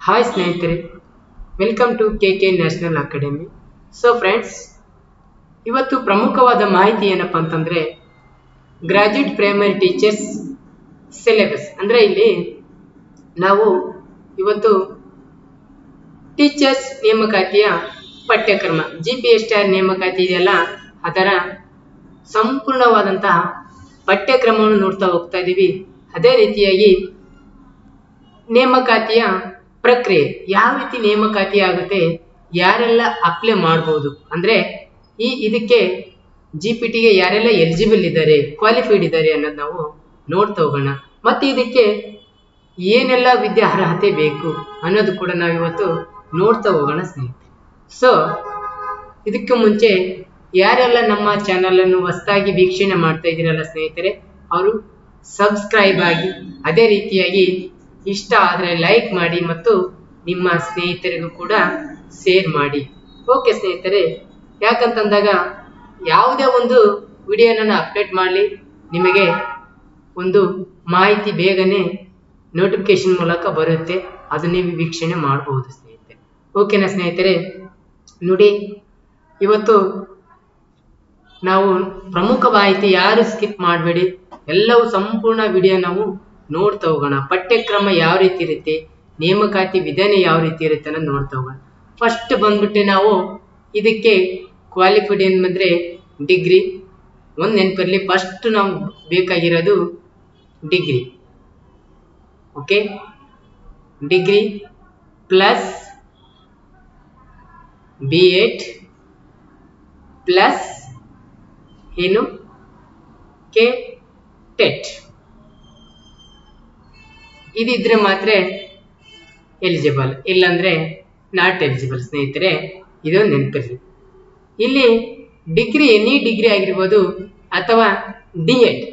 Hi ಸ್ನೇಹಿತರೆ welcome to K K national academy so friends ಇವತ್ತು ಪ್ರಮುಖವಾದ ಮಾಹಿತಿ ಏನಪ್ಪ ಅಂತಂದರೆ ಗ್ರಾಜ್ಯುಯೇಟ್ ಪ್ರೈಮರಿ ಟೀಚರ್ಸ್ ಸಿಲೆಬಸ್ ಅಂದರೆ ಇಲ್ಲಿ ನಾವು ಇವತ್ತು ಟೀಚರ್ಸ್ ನೇಮಕಾತಿಯ ಪಠ್ಯಕ್ರಮ ಜಿ ಪಿ ಎಸ್ ಟಿ ನೇಮಕಾತಿ ಇದೆಯಲ್ಲ ಅದರ ಸಂಪೂರ್ಣವಾದಂತಹ ಪಠ್ಯಕ್ರಮವನ್ನು ನೋಡ್ತಾ ಹೋಗ್ತಾ ಇದ್ದೀವಿ ಅದೇ ರೀತಿಯಾಗಿ ನೇಮಕಾತಿಯ ಪ್ರಕ್ರಿಯೆ ಯಾವ ರೀತಿ ನೇಮಕಾತಿ ಆಗುತ್ತೆ, ಯಾರೆಲ್ಲ ಅಪ್ಲೈ ಮಾಡ್ಬೋದು, ಅಂದ್ರೆ ಈ ಇದಕ್ಕೆ ಜಿ ಪಿ ಟಿಗೆ ಯಾರೆಲ್ಲ ಎಲಿಜಿಬಲ್ ಇದ್ದಾರೆ ಕ್ವಾಲಿಫೈಡ್ ಇದ್ದಾರೆ ಅನ್ನೋದು ನಾವು ನೋಡ್ತಾ ಹೋಗೋಣ. ಮತ್ತೆ ಇದಕ್ಕೆ ಏನೆಲ್ಲ ವಿದ್ಯಾರ್ಹತೆ ಬೇಕು ಅನ್ನೋದು ಕೂಡ ನಾವಿವತ್ತು ನೋಡ್ತಾ ಹೋಗೋಣ ಸ್ನೇಹಿತರೆ. ಸೊ ಇದಕ್ಕೆ ಮುಂಚೆ ಯಾರೆಲ್ಲ ನಮ್ಮ ಚಾನಲನ್ನು ಹೊಸದಾಗಿ ವೀಕ್ಷಣೆ ಮಾಡ್ತಾ ಇದ್ದೀರಲ್ಲ ಸ್ನೇಹಿತರೆ, ಅವರು ಸಬ್ಸ್ಕ್ರೈಬ್ ಆಗಿ, ಅದೇ ರೀತಿಯಾಗಿ ಇಷ್ಟ ಆದರೆ ಲೈಕ್ ಮಾಡಿ ಮತ್ತು ನಿಮ್ಮ ಸ್ನೇಹಿತರಿಗೂ ಕೂಡ ಶೇರ್ ಮಾಡಿ. ಓಕೆ ಸ್ನೇಹಿತರೆ, ಯಾಕಂತಂದಾಗ ಯಾವುದೇ ಒಂದು ವಿಡಿಯೋನ ಅಪ್ಡೇಟ್ ಮಾಡಲಿ, ನಿಮಗೆ ಒಂದು ಮಾಹಿತಿ ಬೇಗನೆ ನೋಟಿಫಿಕೇಶನ್ ಮೂಲಕ ಬರುತ್ತೆ. ಅದು ನೀವು ವೀಕ್ಷಣೆ ಮಾಡಬಹುದು ಸ್ನೇಹಿತರೆ. ಓಕೆನಾ ಸ್ನೇಹಿತರೆ, ನೋಡಿ, ಇವತ್ತು ನಾವು ಪ್ರಮುಖ ಮಾಹಿತಿ ಯಾರು ಸ್ಕಿಪ್ ಮಾಡಬೇಡಿ, ಎಲ್ಲವೂ ಸಂಪೂರ್ಣ ವಿಡಿಯೋ ನಾವು ನೋಡ್ತಾ ಹೋಗೋಣ. ಪಠ್ಯಕ್ರಮ ಯಾವ ರೀತಿ ಇರುತ್ತೆ? ನೇಮಕಾತಿ ವಿಧಾನ ಯಾವ ರೀತಿ ಇರುತ್ತೆ ಅನ್ನೋದು ನೋಡ್ತಾ ಹೋಗೋಣ. ಫಸ್ಟ್ ಬಂದ್ಬಿಟ್ಟು ನಾವು ಇದಕ್ಕೆ ಕ್ವಾಲಿಫೈಡ್ ಏನು ಬಂದರೆ ಡಿಗ್ರಿ ಒಂದು ನೆನಪಿರಲಿ ಫಸ್ಟ್ ನಾವು ಬೇಕಾಗಿರೋದು degree okay degree plus B Ed plus ಏನು? ಕೆ ಟೆಟ್ ಇದಿದ್ರೆ ಮಾತ್ರ ಎಲಿಜಿಬಲ್ ಇಲ್ಲಾಂದ್ರೆ ನಾಟ್ ಎಲಿಜಿಬಲ್ ಸ್ನೇಹಿತರೆ ಇದು ನೆನಪಿರಲಿ ಇಲ್ಲಿ ಡಿಗ್ರಿ ಎನಿ ಡಿಗ್ರಿ ಆಗಿರ್ಬೋದು ಅಥವಾ D Ed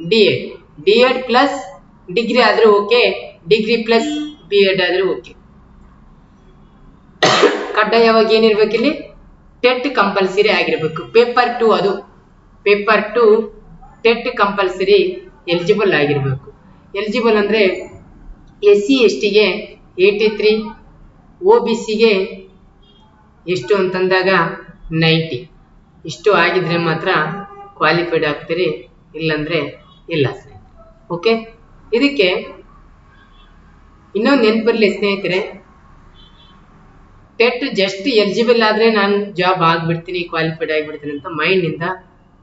D Ed D Ed plus degree ಆದರೂ okay degree plus B Ed ಆದರೂ ಓಕೆ ಕಡ್ಡಾಯವಾಗಿ ಏನಿರ್ಬೇಕು ಇಲ್ಲಿ? ಟೆಟ್ ಕಂಪಲ್ಸರಿ ಆಗಿರಬೇಕು. ಪೇಪರ್ ಟು ಅದು. Paper two TET compulsory eligible ಆಗಿರಬೇಕು. ಎಲಿಜಿಬಲ್ ಅಂದರೆ ಎಸ್ ಸಿ ಎಸ್ ಟಿಗೆ ಏಯ್ಟಿ ತ್ರೀ ಒ ಬಿ ಸಿಗೆ ಎಷ್ಟು ಅಂತಂದಾಗ ನೈಂಟಿ ಇಷ್ಟು ಆಗಿದ್ರೆ ಮಾತ್ರ ಕ್ವಾಲಿಫೈಡ್ ಆಗ್ತೀರಿ, ಇಲ್ಲಾಂದರೆ ಇಲ್ಲ ಓಕೆ ಇದಕ್ಕೆ ಇನ್ನೊಂದು ನೆನಪಿರಲಿ ಸ್ನೇಹಿತರೆ. ಟೆಟ್ ಜಸ್ಟ್ ಎಲಿಜಿಬಲ್ ಆದರೆ ನಾನು ಜಾಬ್ ಆಗಿಬಿಡ್ತೀನಿ ಕ್ವಾಲಿಫೈಡ್ ಆಗಿಬಿಡ್ತೀನಿ ಅಂತ ಮೈಂಡಿಂದ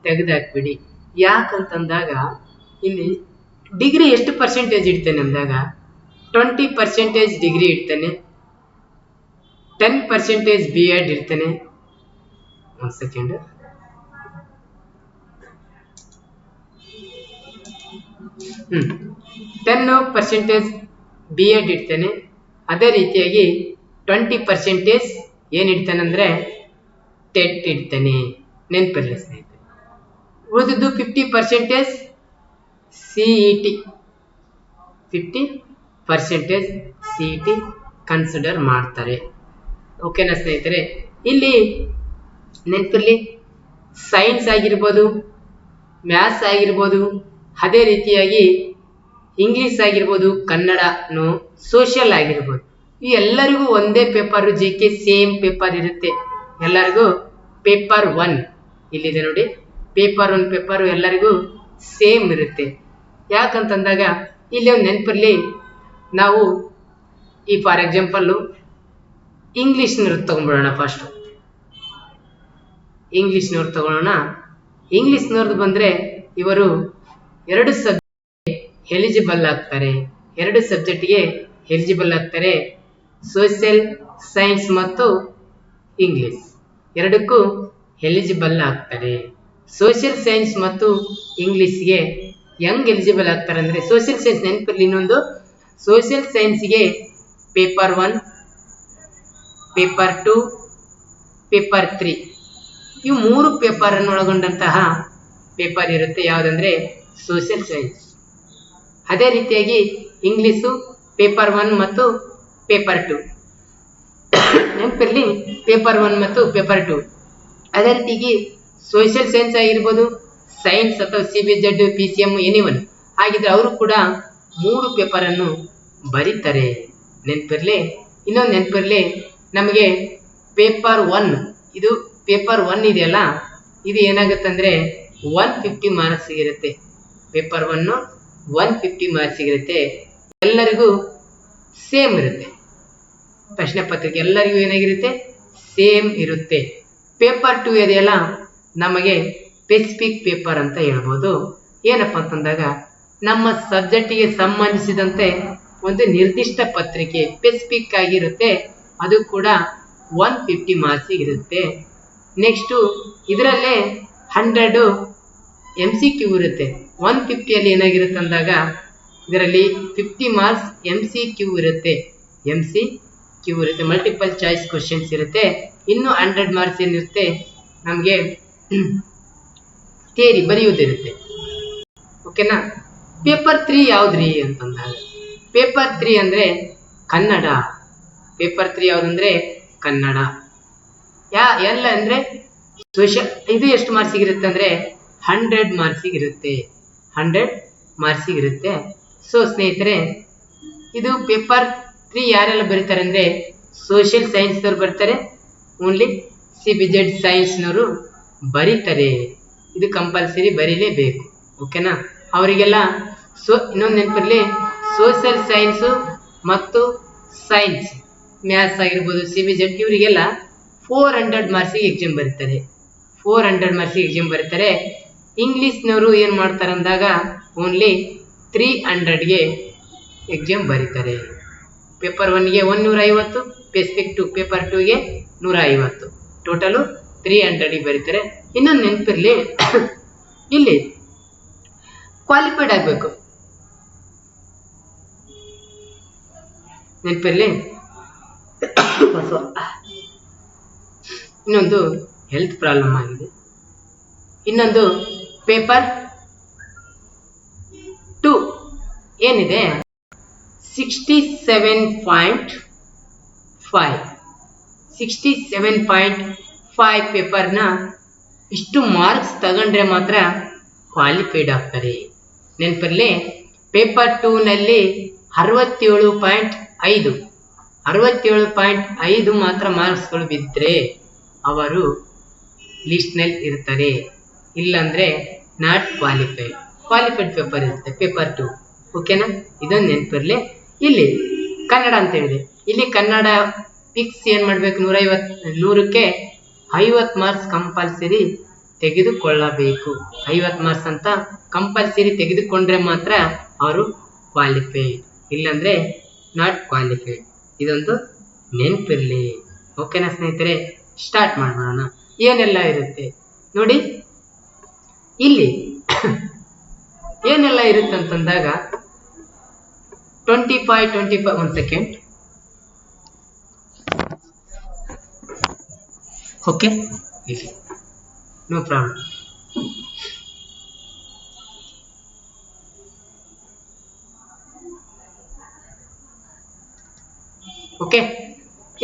ತೆಗೆದಾಕ್ಬಿಡಿ. ಯಾಕಂತಂದಾಗ ಇಲ್ಲಿ ಡಿಗ್ರಿ ಎಷ್ಟು ಪರ್ಸೆಂಟೇಜ್ ಇಡ್ತೇನೆ ಅಂದಾಗ? ಟ್ವೆಂಟಿ ಪರ್ಸೆಂಟೇಜ್ ಡಿಗ್ರಿ ಇಡ್ತೇನೆ. ಟೆನ್ ಪರ್ಸೆಂಟೇಜ್ ಬಿ ಎಡ್ ಇಡ್ತೇನೆ. ಒಂದು ಸೆಕೆಂಡ್ ಹ್ಞೂ ಟೆನ್ ಪರ್ಸೆಂಟೇಜ್ ಬಿ ಎಡ್ ಇಡ್ತೇನೆ. ಅದೇ ರೀತಿಯಾಗಿ ಟ್ವೆಂಟಿ ಪರ್ಸೆಂಟೇಜ್ ಏನು ಇಡ್ತೇನೆ ಅಂದರೆ ಟೆಟ್ ಇಡ್ತೇನೆ. ನೆನಪಿರಲಿ ಸ್ನೇಹಿತರೆ. ಉಳಿದಿದ್ದು fifty percentage C E T fifty percentage C consider ಮಾಡ್ತಾರೆ. ಓಕೆನಾ ಸ್ನೇಹಿತರೆ, ಇಲ್ಲಿ ನೆನಪಿರಲಿ ಸೈನ್ಸ್ ಆಗಿರ್ಬೋದು ಮ್ಯಾಥ್ಸ್ ಆಗಿರ್ಬೋದು, ಅದೇ ರೀತಿಯಾಗಿ ಇಂಗ್ಲೀಷ್ ಆಗಿರ್ಬೋದು ಕನ್ನಡನು ಸೋಷಿಯಲ್ ಆಗಿರ್ಬೋದು. ಈ ಎಲ್ಲರಿಗೂ ಒಂದೇ paper G K same paper ಇರುತ್ತೆ. ಎಲ್ಲರಿಗೂ ಪೇಪರ್ ಒನ್ ಇಲ್ಲಿದೆ ನೋಡಿ. ಪೇಪರ್ ಒನ್ ಪೇಪರು ಎಲ್ಲರಿಗೂ ಸೇಮ್ ಇರುತ್ತೆ. ಯಾಕಂತಂದಾಗ ಇಲ್ಲಿ ಒಂದು ನೆನಪಿರಲಿ, ನಾವು ಈ ಫಾರ್ ಎಕ್ಸಾಂಪಲ್ಲು ಇಂಗ್ಲೀಷ್ನವ್ರು ತೊಗೊಂಡ್ಬಿಡೋಣ ಫಸ್ಟು ಇಂಗ್ಲೀಷ್ನವ್ರು ತಗೊಳ್ಳೋಣ. ಇಂಗ್ಲೀಷ್ನವ್ರದ್ದು ಬಂದರೆ ಇವರು ಎರಡು ಸಬ್ಜೆಕ್ಟ್ಗೆ ಎಲಿಜಿಬಲ್ ಆಗ್ತಾರೆ. ಎರಡು ಸಬ್ಜೆಕ್ಟ್ಗೆ ಎಲಿಜಿಬಲ್ ಆಗ್ತಾರೆ. ಸೋಷಿಯಲ್ ಸೈನ್ಸ್ ಮತ್ತು ಇಂಗ್ಲಿಷ್. ಎರಡಕ್ಕೂ ಎಲಿಜಿಬಲ್ ಆಗ್ತಾರೆ. ಸೋಷಿಯಲ್ ಸೈನ್ಸ್ ಮತ್ತು ಇಂಗ್ಲೀಷ್ಗೆ ಹೆಂಗ್ ಎಲಿಜಿಬಲ್ ಆಗ್ತಾರೆ ಅಂದರೆ ಸೋಷಿಯಲ್ ಸೈನ್ಸ್ ನೆನಪಿರಲಿ ಇನ್ನೊಂದು. Social ಸೈನ್ಸ್ಗೆ paper one paper two paper three ಇವು ಮೂರು ಪೇಪರನ್ನು ಒಳಗೊಂಡಂತಹ ಪೇಪರ್ ಇರುತ್ತೆ ಯಾವುದಂದರೆ ಸೋಷಿಯಲ್ ಸೈನ್ಸ್ ಅದೇ ರೀತಿಯಾಗಿ ಇಂಗ್ಲೀಷು ಪೇಪರ್ ಒನ್ ಮತ್ತು ಪೇಪರ್ ಟು ನೆನಪಿರಲಿ ಪೇಪರ್ ಒನ್ ಮತ್ತು ಪೇಪರ್ ಟು ಅದೇ ರೀತಿಯಾಗಿ ಸೋಷಿಯಲ್ ಸೈನ್ಸ್ ಆಗಿರ್ಬೋದು ಸೈನ್ಸ್ ಅಥವಾ C B Z P C M any one ಹಾಗಿದ್ರೆ ಅವರು ಕೂಡ ಮೂರು ಪೇಪರನ್ನು ಬರೀತಾರೆ. ನೆನಪಿರಲಿ? ಇನ್ನೊಂದು ನೆನಪಿರಲಿ? ನಮಗೆ ಪೇಪರ್ ಒನ್ ಇದು ಪೇಪರ್ ಒನ್ ಇದೆಯಲ್ಲ, ಇದು ಏನಾಗುತ್ತಂದ್ರೆ ಒನ್ ಫಿಫ್ಟಿ ಮಾರ್ಕ್ಸ್ ಇರುತ್ತೆ. Paper one one fifty marks ಇರುತ್ತೆ. ಎಲ್ಲರಿಗೂ ಸೇಮ್ ಇರುತ್ತೆ. ಪ್ರಶ್ನೆ ಪತ್ರಿಕೆ ಎಲ್ಲರಿಗೂ ಏನಾಗಿರುತ್ತೆ? ಸೇಮ್ ಇರುತ್ತೆ. ಪೇಪರ್ ಟು ಇದೆಯಲ್ಲ, ನಮಗೆ ಸ್ಪೆಸಿಫಿಕ್ ಪೇಪರ್ ಅಂತ ಹೇಳ್ಬೋದು. ಏನಪ್ಪ ಅಂತಂದಾಗ, ನಮ್ಮ ಸಬ್ಜೆಕ್ಟಿಗೆ ಸಂಬಂಧಿಸಿದಂತೆ ಒಂದು ನಿರ್ದಿಷ್ಟ ಪತ್ರಿಕೆ ಸ್ಪೆಸಿಫಿಕ್ ಆಗಿರುತ್ತೆ. ಅದು ಕೂಡ ಒನ್ ಫಿಫ್ಟಿ ಮಾರ್ಕ್ಸಿಗೆ ಇರುತ್ತೆ. ನೆಕ್ಸ್ಟು ಇದರಲ್ಲೇ ಹಂಡ್ರೆಡು ಎಂ ಸಿ ಕ್ಯೂ ಇರುತ್ತೆ. ಒನ್ ಫಿಫ್ಟಿಯಲ್ಲಿ ಏನಾಗಿರುತ್ತೆ ಅಂದಾಗ, ಇದರಲ್ಲಿ fifty marks M C Q ಇರುತ್ತೆ. ಎಂ ಸಿ ಕ್ಯೂ ಇರುತ್ತೆ. ಮಲ್ಟಿಪಲ್ ಚಾಯ್ಸ್ ಕ್ವಶನ್ಸ್ ಇರುತ್ತೆ. ಇನ್ನು ಹಂಡ್ರೆಡ್ ಮಾರ್ಕ್ಸ್ ಏನಿರುತ್ತೆ, ನಮಗೆ ಥಿಯರಿ ಬರೆಯುವುದಿರುತ್ತೆ. ಓಕೆನಾ ಪೇಪರ್ ತ್ರೀ ಯಾವ್ದ್ರಿ ಅಂತಂದಾಗ. ಪೇಪರ್ ತ್ರೀ ಅಂದ್ರೆ ಕನ್ನಡ. ಪೇಪರ್ ತ್ರೀ ಯಾವುದಂದ್ರೆ ಕನ್ನಡ. ಯಾ, ಎಲ್ಲ ಅಂದ್ರೆ ಸೋಷಲ್ ಇದು ಎಷ್ಟು ಮಾರ್ಕ್ಸಿಗಿರುತ್ತೆ ಅಂದರೆ ಹಂಡ್ರೆಡ್ ಮಾರ್ಕ್ಸಿಗಿರುತ್ತೆ ಹಂಡ್ರೆಡ್ ಮಾರ್ಕ್ಸಿಗಿರುತ್ತೆ ಸೊ ಸ್ನೇಹಿತರೆ, ಇದು ಪೇಪರ್ ತ್ರೀ ಯಾರೆಲ್ಲ ಬರೀತಾರೆ ಅಂದ್ರೆ ಸೋಷಿಯಲ್ ಸೈನ್ಸ್ನವ್ರು ಬರ್ತಾರೆ. ಓನ್ಲಿ ಸಿ ಬಿ ಜೆಡ್ ಸೈನ್ಸ್ನವರು ಬರೀತಾರೆ. ಇದು ಕಂಪಲ್ಸರಿ ಬರೀಲೇಬೇಕು ಓಕೆನಾ ಅವರಿಗೆಲ್ಲ ಸೋ, ಇನ್ನೊಂದು ನೆನಪಿರಲಿ ಸೋಷಿಯಲ್ ಸೈನ್ಸು ಮತ್ತು ಸೈನ್ಸ್ ಮ್ಯಾಥ್ಸ್ ಆಗಿರ್ಬೋದು ಸಿ ಬಿ ಜೆಡ್ ಇವರಿಗೆಲ್ಲ ಫೋರ್ ಹಂಡ್ರೆಡ್ ಮಾರ್ಕ್ಸಿಗೆ ಎಕ್ಸಾಮ್ ಬರೀತಾರೆ. ಫೋರ್ ಹಂಡ್ರೆಡ್ ಮಾರ್ಕ್ಸಿಗೆ ಎಕ್ಸಾಮ್ ಬರೀತಾರೆ. ಇಂಗ್ಲೀಷ್ನವರು ಏನು ಮಾಡ್ತಾರೆ ಅಂದಾಗ ಓನ್ಲಿ ತ್ರೀ ಹಂಡ್ರೆಡ್ಗೆ ಎಕ್ಸಾಮ್ ಬರೀತಾರೆ. ಪೇಪರ್ ಒನ್ಗೆ ಒನ್ನೂರ ಐವತ್ತು ಪೇಸ್ಪಿಕ್ ಟು ಪೇಪರ್ ಟೂಗೆ ನೂರ ಐವತ್ತು ಟೋಟಲು ತ್ರೀ ಹಂಡ್ರೆಡಿಗೆ ಬರೀತಾರೆ. ಇನ್ನೊಂದು ನೆನಪಿರಲಿ. ಇಲ್ಲಿ ಕ್ವಾಲಿಫೈಡ್ ಆಗಬೇಕು. ನೆನಪಿರಲಿ? ಇನ್ನೊಂದು ಹೆಲ್ತ್ ಪ್ರಾಬ್ಲಮ್ ಆಗಿದೆ. ಇನ್ನೊಂದು ಪೇಪರ್ ಟು ಏನಿದೆ? Sixty seven point five sixty seven point five ಪೇಪರ್ನ ಇಷ್ಟು ಮಾರ್ಕ್ಸ್ ತಗೊಂಡ್ರೆ ಮಾತ್ರ ಕ್ವಾಲಿಫೈಡ್ ಆಗ್ತಾರೆ. ನೆನಪಿರಲಿ? ಪೇಪರ್ ಟೂನಲ್ಲಿ ಅರವತ್ತೇಳು ಪಾಯಿಂಟ್ ಐದು, ಅರವತ್ತೇಳು ಪಾಯಿಂಟ್ ಐದು ಮಾತ್ರ ಮಾರ್ಕ್ಸ್ಗಳು ಬಿದ್ದರೆ ಅವರು ಲಿಸ್ಟ್ನಲ್ಲಿ ಇರ್ತಾರೆ. ಇಲ್ಲಾಂದರೆ ನಾಟ್ ಕ್ವಾಲಿಫೈಡ್ ಕ್ವಾಲಿಫೈಡ್ ಪೇಪರ್ ಇರುತ್ತೆ ಪೇಪರ್ ಟು ಓಕೆನಾ ಇದೊಂದು ನೆನಪಿರಲಿ. ಇಲ್ಲಿ ಕನ್ನಡ ಅಂತ ಹೇಳಿದೆ. ಇಲ್ಲಿ ಕನ್ನಡ ಫಿಕ್ಸ್ ಏನು ಮಾಡಬೇಕು? ನೂರೈವತ್ತು ನೂರಕ್ಕೆ ಐವತ್ತು ಮಾರ್ಕ್ಸ್ ಕಂಪಲ್ಸರಿ ತೆಗೆದುಕೊಳ್ಳಬೇಕು. ಐವತ್ತು ಮಾರ್ಕ್ಸ್ ಅಂತ ಕಂಪಲ್ಸರಿ ತೆಗೆದುಕೊಂಡ್ರೆ ಮಾತ್ರ ಅವರು ಕ್ವಾಲಿಫೈಡ್ ಇಲ್ಲಾಂದರೆ ನಾಟ್ ಕ್ವಾಲಿಫೈಡ್ ಇದೊಂದು ನೆನಪಿರಲಿ. ಓಕೆನಾ ಸ್ನೇಹಿತರೆ ಸ್ಟಾರ್ಟ್ ಮಾಡೋಣ. ಏನೆಲ್ಲ ಇರುತ್ತೆ? ನೋಡಿ, ಇಲ್ಲಿ ಏನೆಲ್ಲ ಇರುತ್ತೆ ಅಂತಂದಾಗ twenty five twenty five one second okay ಇಲ್ಲಿ ನೋ ಪ್ರಾಬ್ಲಮ್ ಓಕೆ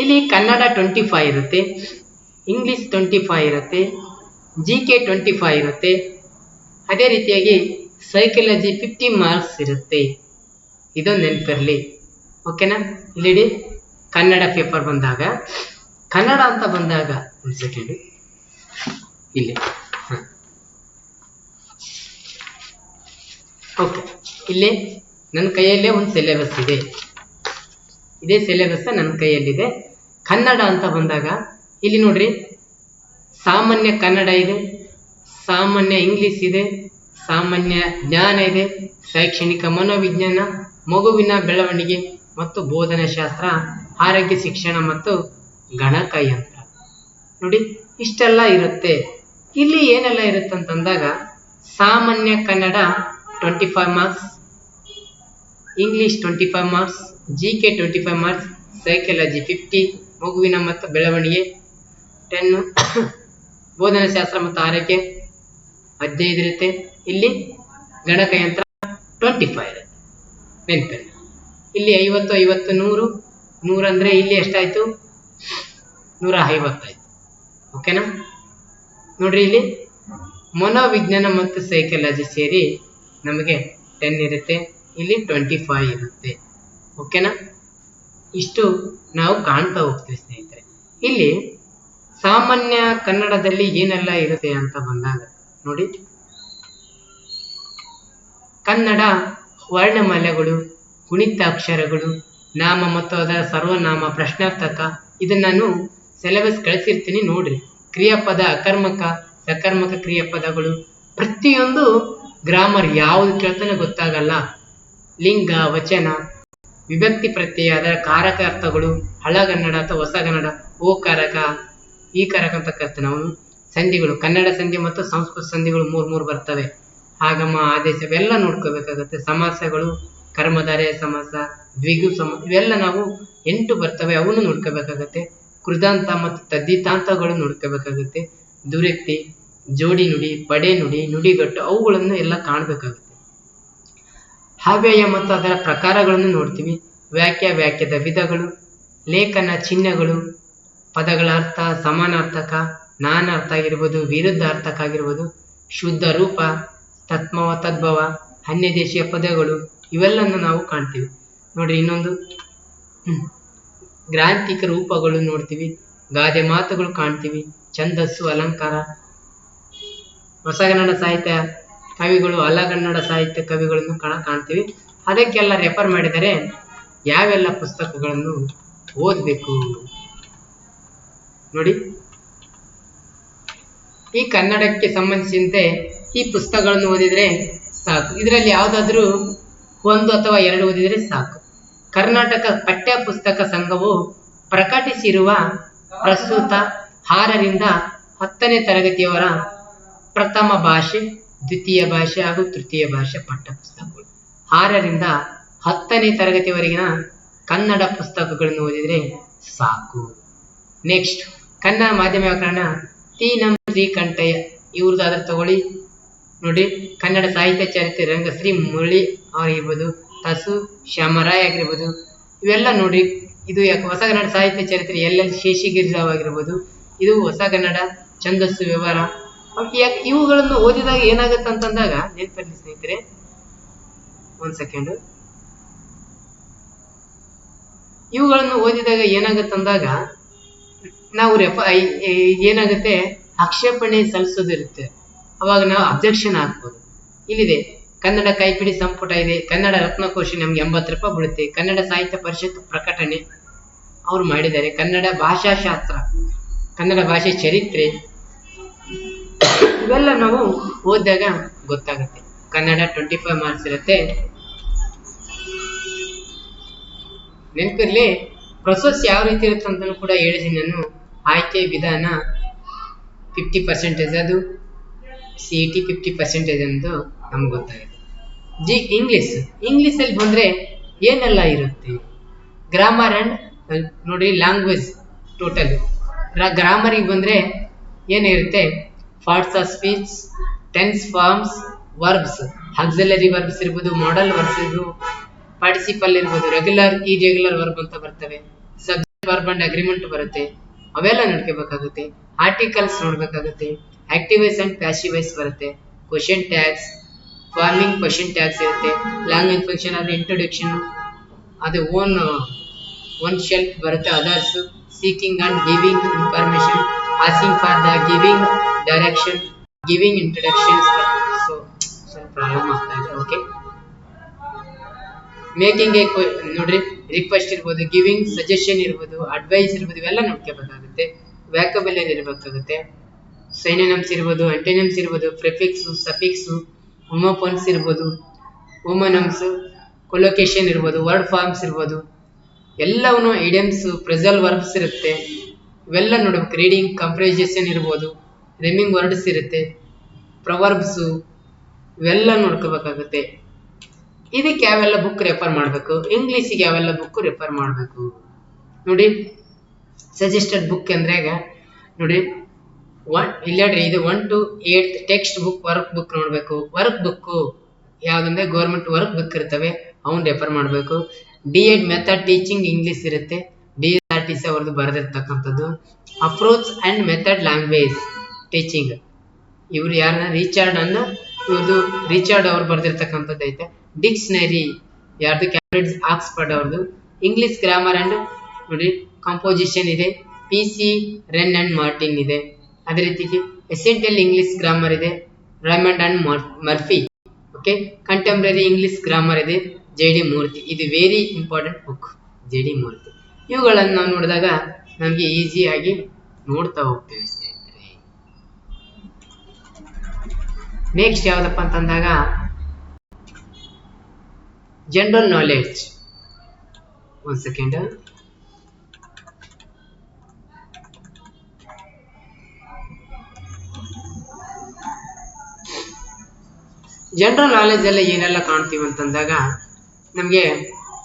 ಇಲ್ಲಿ ಕನ್ನಡ ಟ್ವೆಂಟಿ ಫೈವ್ ಇರುತ್ತೆ. ಇಂಗ್ಲಿಷ್ ಟ್ವೆಂಟಿ ಫೈವ್ ಇರುತ್ತೆ. ಜಿ ಕೆ ಟ್ವೆಂಟಿ ಫೈವ್ ಇರುತ್ತೆ. ಅದೇ ರೀತಿಯಾಗಿ ಸೈಕಾಲಜಿ ಫಿಫ್ಟಿ ಮಾರ್ಕ್ಸ್ ಇರುತ್ತೆ. ಇದೊಂದು ನೆನಪಿರಲಿ. ಓಕೆನಾ ಇಲ್ಲಿ ಕನ್ನಡ ಪೇಪರ್ ಬಂದಾಗ. ಕನ್ನಡ ಅಂತ ಬಂದಾಗ ಒಂದು ಸೆಕೆಂಡು ಇಲ್ಲಿ. ಹಾಂ. ಓಕೆ. ಇಲ್ಲಿ ನನ್ನ ಕೈಯಲ್ಲೇ ಒಂದು ಸಿಲೆಬಸ್ ಇದೆ. ಇದೇ ಸಿಲೆಬಸ್ ನನ್ನ ಕೈಯಲ್ಲಿದೆ. ಕನ್ನಡ ಅಂತ ಬಂದಾಗ, ಇಲ್ಲಿ ನೋಡ್ರಿ. ಸಾಮಾನ್ಯ ಕನ್ನಡ ಇದೆ, ಸಾಮಾನ್ಯ ಇಂಗ್ಲಿಷ್ ಇದೆ, ಸಾಮಾನ್ಯ ಜ್ಞಾನ ಇದೆ, ಶೈಕ್ಷಣಿಕ ಮನೋವಿಜ್ಞಾನ, ಮಗುವಿನ ಬೆಳವಣಿಗೆ ಮತ್ತು ಬೋಧನಾ ಶಾಸ್ತ್ರ ಆರೋಗ್ಯ ಶಿಕ್ಷಣ ಮತ್ತು ಗಣಕಯಂತ್ರ. ನೋಡಿ, ಇಷ್ಟೆಲ್ಲ ಇರುತ್ತೆ. ಇಲ್ಲಿ ಏನೆಲ್ಲ ಇರುತ್ತೆ ಅಂತಂದಾಗ ಸಾಮಾನ್ಯ Kannada twenty five marks English twenty five marks G K twenty five marks psychology fifty ಮಗುವಿನ ಮತ್ತು ಬೆಳವಣಿಗೆ ಟೆನ್ನು ಬೋಧನಾಶಾಸ್ತ್ರ ಮತ್ತು ಆರೈಕೆ ಹದಿನೈದು ಇರುತ್ತೆ. ಇಲ್ಲಿ ಗಣಕಯಂತ್ರ ಟ್ವೆಂಟಿ ಫೈವ್ ಇರುತ್ತೆ. ನೆನಪಿರಲಿ ಇಲ್ಲಿ ಐವತ್ತು ಐವತ್ತು ನೂರು ನೂರು ಅಂದರೆ ಇಲ್ಲಿ ಎಷ್ಟಾಯಿತು? ನೂರ ಐವತ್ತಾಯ್ತು ಓಕೆನಾ ನೋಡ್ರಿ ಇಲ್ಲಿ. ಮನೋವಿಜ್ಞಾನ ಮತ್ತು ಸೈಕಾಲಜಿ ಸೇರಿ ನಮಗೆ ಟೆನ್ ಇರುತ್ತೆ. ಇಲ್ಲಿ ಟ್ವೆಂಟಿ ಫೈವ್ ಇರುತ್ತೆ ಓಕೆನಾ ಇಷ್ಟು ನಾವು ಕಾಣ್ತಾ ಹೋಗ್ತೀವಿ ಸ್ನೇಹಿತರೆ. ಇಲ್ಲಿ ಸಾಮಾನ್ಯ ಕನ್ನಡದಲ್ಲಿ ಏನೆಲ್ಲ ಇರುತ್ತೆ ಅಂತ ಬಂದಾಗ ನೋಡಿ. ಕನ್ನಡ ವರ್ಣಮಾಲೆಗಳು, ಗುಣಿತಾಕ್ಷರಗಳು, ನಾಮ ಮತ್ತು ಅದರ ಸರ್ವನಾಮ, ಪ್ರಶ್ನಾರ್ಥಕ ಇದನ್ನು ನಾನು ಸಿಲೆಬಸ್ ಕಳಿಸಿರ್ತೀನಿ ನೋಡ್ರಿ. ಕ್ರಿಯಾಪದ, ಅಕರ್ಮಕ, ಸಕರ್ಮಕ ಕ್ರಿಯಾಪದಗಳು. ಪ್ರತಿಯೊಂದು ಗ್ರಾಮರ್ ಯಾವುದು ಕೇಳ್ತಾನೆ ಗೊತ್ತಾಗಲ್ಲ. ಲಿಂಗ, ವಚನ, ವಿಭಕ್ತಿ ಪ್ರತ್ಯಯ, ಅದರ ಕಾರಕ ಅರ್ಥಗಳು ಹಳಗನ್ನಡ ಅಥವಾ ಹೊಸಗನ್ನಡ ಓ ಕಾರಕ, ಈ ಕಾರಕ ಅಂತ ಕರ್ತಾನೆ ಅವನು. ಸಂಧಿಗಳು, ಕನ್ನಡ ಸಂಧಿ ಮತ್ತು ಸಂಸ್ಕೃತ ಸಂಧಿಗಳು ಮೂರ್ ಮೂರು ಬರ್ತವೆ. ಆಗಮ, ಆದೇಶ, ಇವೆಲ್ಲ ನೋಡ್ಕೋಬೇಕಾಗತ್ತೆ. ಸಮಾಸಗಳು ಕರ್ಮಧಾರೆಯ ಸಮಾಸ, ದ್ವಿಗು, ಸಮ, ಇವೆಲ್ಲ ನಾವು ಎಂಟು ಬರ್ತವೆ, ಅವನ್ನು ನೋಡ್ಕೋಬೇಕಾಗತ್ತೆ. ಕೃದಾಂತ ಮತ್ತು ತದ್ದಿತಾಂತಗಳು ನೋಡ್ಕೋಬೇಕಾಗುತ್ತೆ ದುರಕ್ತಿ ಜೋಡಿ ನುಡಿ, ಪಡೆ ನುಡಿ, ನುಡಿಗಟ್ಟು ಅವುಗಳನ್ನು ಎಲ್ಲ ಕಾಣಬೇಕಾಗುತ್ತೆ. ಹಾವ್ಯಯ ಮತ್ತು ಅದರ ಪ್ರಕಾರಗಳನ್ನು ನೋಡ್ತೀವಿ. ವ್ಯಾಖ್ಯ, ವ್ಯಾಖ್ಯದ ವಿಧಗಳು, ಲೇಖನ ಚಿಹ್ನೆಗಳು, ಪದಗಳ ಅರ್ಥ, ಸಮಾನಾರ್ಥಕ, ನಾನಾರ್ಥ ಆಗಿರ್ಬೋದು ವಿರುದ್ಧ ಅರ್ಥಕ ಆಗಿರ್ಬೋದು, ಶುದ್ಧ ರೂಪ ತತ್ಮವ ತದ್ಭವ ಅನ್ಯ ದೇಶೀಯ ಪದಗಳು ಇವೆಲ್ಲನ್ನು ನಾವು ಕಾಣ್ತೀವಿ. ನೋಡ್ರಿ ಇನ್ನೊಂದು. ಹ್ಮ್. ಗ್ರಾಂಥಿಕ ರೂಪಗಳು ನೋಡ್ತೀವಿ, ಗಾದೆ ಮಾತುಗಳು ಕಾಣ್ತೀವಿ, ಛಂದಸ್ಸು, ಅಲಂಕಾರ ಹೊಸಗನ್ನಡ ಸಾಹಿತ್ಯ ಕವಿಗಳು, ಅಲಗನ್ನಡ ಸಾಹಿತ್ಯ ಕವಿಗಳನ್ನು ಕಾಣ ಕಾಣ್ತೀವಿ. ಅದಕ್ಕೆಲ್ಲ ರೆಫರ್ ಮಾಡಿದರೆ ಯಾವೆಲ್ಲ ಪುಸ್ತಕಗಳನ್ನು ಓದಬೇಕು? ನೋಡಿ. ಈ ಕನ್ನಡಕ್ಕೆ ಸಂಬಂಧಿಸಿದಂತೆ ಈ ಪುಸ್ತಕಗಳನ್ನು ಓದಿದ್ರೆ ಸಾಕು. ಇದರಲ್ಲಿ ಯಾವುದಾದ್ರೂ ಒಂದು ಅಥವಾ ಎರಡು ಓದಿದರೆ ಸಾಕು. ಕರ್ನಾಟಕ ಪಠ್ಯಪುಸ್ತಕ ಸಂಘವು ಪ್ರಕಟಿಸಿರುವ ಪ್ರಸ್ತುತ ಆರರಿಂದ ಹತ್ತನೇ ತರಗತಿಯವರ ಪ್ರಥಮ ಭಾಷೆ, ದ್ವಿತೀಯ ಭಾಷೆ ಹಾಗೂ ತೃತೀಯ ಭಾಷೆ ಪಠ್ಯಪುಸ್ತಕಗಳು. ಆರರಿಂದ ಹತ್ತನೇ ತರಗತಿವರೆಗಿನ ಕನ್ನಡ ಪುಸ್ತಕಗಳನ್ನು ಓದಿದರೆ ಸಾಕು. ನೆಕ್ಸ್ಟ್ ಕನ್ನಡ ಮಾಧ್ಯಮ ವ್ಯಾಕರಣ ಟಿ ನಮ್ ಶ್ರೀಕಂಠಯ್ಯ ಇವ್ರದ್ದಾದ್ರೆ ತಗೊಳ್ಳಿ. ನೋಡಿ, ಕನ್ನಡ ಸಾಹಿತ್ಯ ಚರಿತ್ರೆ ರಂಗಶ್ರೀ ಮುರಳಿ ಅವರಿರ್ಬೋದು. ತಸು, ಶ್ಯಾಮರಾಯ್ ಆಗಿರ್ಬೋದು, ಇವೆಲ್ಲ ನೋಡಿ, ಇದು ಯಾಕೆ ಹೊಸ ಕನ್ನಡ ಸಾಹಿತ್ಯ ಚರಿತ್ರೆ ಎಲ್ ಎಲ್ ಶೇಷಗಿರಿರಾವ್ ಆಗಿರ್ಬೋದು ಇದು ಹೊಸ ಕನ್ನಡ, ಛಂದಸ್ಸು ವ್ಯವಹಾರ ಯಾಕೆ ಇವುಗಳನ್ನು ಓದಿದಾಗ ಏನಾಗುತ್ತೆ ಅಂತಂದಾಗ ನೆನಪಲ್ಲಿ ಸ್ನೇಹಿತರೆ. ಒಂದ್ ಸೆಕೆಂಡ್ ಇವುಗಳನ್ನು ಓದಿದಾಗ ಏನಾಗುತ್ತೆ ಅಂದಾಗ, ನಾವು ರೆಫ ಏನಾಗುತ್ತೆ, ಆಕ್ಷೇಪಣೆ ಸಲ್ಲಿಸೋದಿರುತ್ತೆ. ಅವಾಗ ನಾವು ಅಬ್ಜೆಕ್ಷನ್ ಹಾಕ್ಬೋದು. ಇಲ್ಲಿದೆ. ಕನ್ನಡ ಕೈಪಿಡಿ ಸಂಪುಟ ಇದೆ. ಕನ್ನಡ ರತ್ನಕೋಶ ನಮ್ಗೆ ಎಂಬತ್ತು ರೂಪಾಯಿ ಬೀಳುತ್ತೆ. ಕನ್ನಡ ಸಾಹಿತ್ಯ ಪರಿಷತ್ ಪ್ರಕಟಣೆ ಅವ್ರು ಮಾಡಿದ್ದಾರೆ. ಕನ್ನಡ ಭಾಷಾಶಾಸ್ತ್ರ ಕನ್ನಡ ಭಾಷೆ ಚರಿತ್ರೆ, ಇವೆಲ್ಲ ನಾವು ಓದಿದಾಗ ಗೊತ್ತಾಗುತ್ತೆ. ಕನ್ನಡ ಟ್ವೆಂಟಿ ಫೈವ್ ಮಾರ್ಕ್ಸ್ ಇರುತ್ತೆ. ನೆನಪಿರ್ಲಿ ಪ್ರೊಸೆಸ್ ಯಾವ ರೀತಿ ಇರುತ್ತೆ ಅಂತ ಕೂಡ ಹೇಳಿದೀನಿ ನಾನು. ಆಯ್ಕೆ ವಿಧಾನ ಫಿಫ್ಟಿ ಪರ್ಸೆಂಟೇಜ್ ಅದು C E T fifty percentage ಅಂತ ನಮ್ಗೆ ಗೊತ್ತಾಗುತ್ತೆ. ಜಿ ಇಂಗ್ಲಿಷ್ ಅಲ್ಲಿ ಬಂದ್ರೆ ಏನೆಲ್ಲ ಇರುತ್ತೆ? ಗ್ರಾಮರ್ ಅಂಡ್ ನೋಡಿ ಲ್ಯಾಂಗ್ವೇಜ್ ಟೋಟಲ್ ಗ್ರಾಮರಿಗೆ ಬಂದ್ರೆ ಏನಿರುತ್ತೆ? Parts of speech tense forms verbs auxiliary verbs ಇರ್ಬೋದು ಮಾಡಲ್ ವರ್ಬ್ಸ್ ಇರ್ಬೋದು ಪಾರ್ಟಿಸಿಪಲ್ ಇರ್ಬೋದು ರೆಗ್ಯುಲರ್ ಈ ರೆಗ್ಯುಲರ್ ವರ್ಬ್ ಅಂತ ಬರ್ತವೆ. ಸಬ್ಜೆಕ್ಟ್ ವರ್ಬ್ ಅಂಡ್ ಅಗ್ರಿಮೆಂಟ್ ಬರುತ್ತೆ. ಅವೆಲ್ಲ ನೋಡ್ಕೋಬೇಕಾಗುತ್ತೆ. Articles ನೋಡ್ಬೇಕಾಗುತ್ತೆ. Active voice and passive voice ಬರುತ್ತೆ. Question tags forming question tags ಇರುತ್ತೆ. ಲ್ಯಾಂಗ್ವೇಜ್ ಇನ್ಫೆಕ್ಷನ್ ಅದು ಇಂಟ್ರೊಡಕ್ಷನ್ ಅದು ಓನ್ ಒನ್ ಶೆಲ್ಫ್ ಬರುತ್ತೆ. Others seeking and giving information asking for the giving direction giving introductions so ಸ್ವಲ್ಪ problem ಆಗ್ತಾ ಇದೆ. Okay making a ನೋಡ್ರಿ request ಇರ್ಬೋದು ಗಿವಿಂಗ್ ಸಜೆಷನ್ ಇರ್ಬೋದು ಅಡ್ವೈಸ್ ಇರ್ಬೋದು, ಇವೆಲ್ಲ ನೋಡ್ಕೋಬೇಕಾಗುತ್ತೆ. ವ್ಯಾಕಬಲರಿ ಇರಬೇಕಾಗುತ್ತೆ. ಸೈನಿನಮ್ಸ್ ಇರ್ಬೋದು ಅಂಟೆನಿಮ್ಸ್ ಇರ್ಬೋದು ಪ್ರಿಫಿಕ್ಸು ಸಫಿಕ್ಸು ಹೋಮೋಫೋನ್ಸ್ ಇರ್ಬೋದು. ಹೋಮೋನಮ್ಸ್ ಕೊಲೊಕೇಶನ್ ಇರ್ಬೋದು ವರ್ಡ್ ಫಾರ್ಮ್ಸ್ ಇರ್ಬೋದು. ಎಲ್ಲವನ್ನು ಐಡಿಯಮ್ಸು ಪ್ರೆಸಲ್ ವರ್ಬ್ಸ್ ಇರುತ್ತೆ. ಇವೆಲ್ಲ ನೋಡ್ಬೇಕು ರೀಡಿಂಗ್ ಕಂಪ್ರೈಜೇಷನ್ ಇರ್ಬೋದು. ರೆಮಿಂಗ್ ವರ್ಡ್ಸ್ ಇರುತ್ತೆ. ಪ್ರವರ್ಬ್ಸು ಇವೆಲ್ಲ ನೋಡ್ಕೋಬೇಕಾಗುತ್ತೆ. ಇದಕ್ಕೆ ಯಾವೆಲ್ಲ ಬುಕ್ ರೆಫರ್ ಮಾಡಬೇಕು? ಇಂಗ್ಲೀಷಿಗೆ ಯಾವೆಲ್ಲ ಬುಕ್ ರೆಫರ್ ಮಾಡಬೇಕು? ನೋಡಿ ಸಜೆಸ್ಟೆಡ್ ಬುಕ್ ಅಂದ್ರೆ ನೋಡಿ ಒನ್ ಇಲ್ಲಡ್ರಿ ಇದು one two eight text book work book ನೋಡಬೇಕು. ವರ್ಕ್ ಬುಕ್ಕು ಯಾವುದಂದ್ರೆ ಗೌರ್ಮೆಂಟ್ ವರ್ಕ್ ಬುಕ್ ಇರ್ತವೆ, ಅವನ್ನ ರೆಫರ್ ಮಾಡಬೇಕು. D Ed method teaching English ಇರುತ್ತೆ. ಡಿ ಆರ್ ಟಿ ಸಿ ಅವ್ರದ್ದು ಬರೆದಿರ್ತಕ್ಕಂಥದ್ದು. Approach and method language teaching ಇವ್ರು ಯಾರನ್ನ ರಿಚಾರ್ಡ್ ಅನ್ನ ಇವ್ರದ್ದು ರಿಚಾರ್ಡ್ ಅವ್ರು ಬರೆದಿರ್ತಕ್ಕಂಥದ್ದು ಐತೆ. ಡಿಕ್ಷನರಿ ಯಾರ್ದು? ಕ್ಯಾಂಬ್ರಿಡ್ಜ್ ಆಕ್ಸ್ಫರ್ಡ್ ಅವ್ರದ್ದು ಇಂಗ್ಲಿಷ್ ಗ್ರಾಮರ್ ಅಂಡ್ ನೋಡಿ ಕಂಪೋಸಿಷನ್ ಇದೆ. P C Wren and Martin ಇದೆ. ಅದೇ ರೀತಿಗೆ ಎಸೆಂಟಿಯಲ್ ಇಂಗ್ಲಿಷ್ ಗ್ರಾಮರ್ ಇದೆ Raymond and Murphy okay contemporary English grammar ಇದೆ ಜೆ ಡಿ ಮೂರ್ತಿ ಇದು very important book J D Murthy ಇವುಗಳನ್ನು ನಾವು ನೋಡಿದಾಗ ನಮಗೆ ಈಸಿಯಾಗಿ ನೋಡ್ತಾ ಹೋಗ್ತೇವೆ ಸ್ನೇಹಿತರೆ. ನೆಕ್ಸ್ಟ್ ಯಾವುದಪ್ಪ ಅಂತಂದಾಗ ಜನರಲ್ ನಾಲೆಡ್ಜ್ ಒಂದು ಸೆಕೆಂಡ್ ಜನರಲ್ ನಾಲೆಜ್ ಅಲ್ಲಿ ಏನೆಲ್ಲ ಕಾಣ್ತೀವಿ ಅಂತಂದಾಗ ನಮಗೆ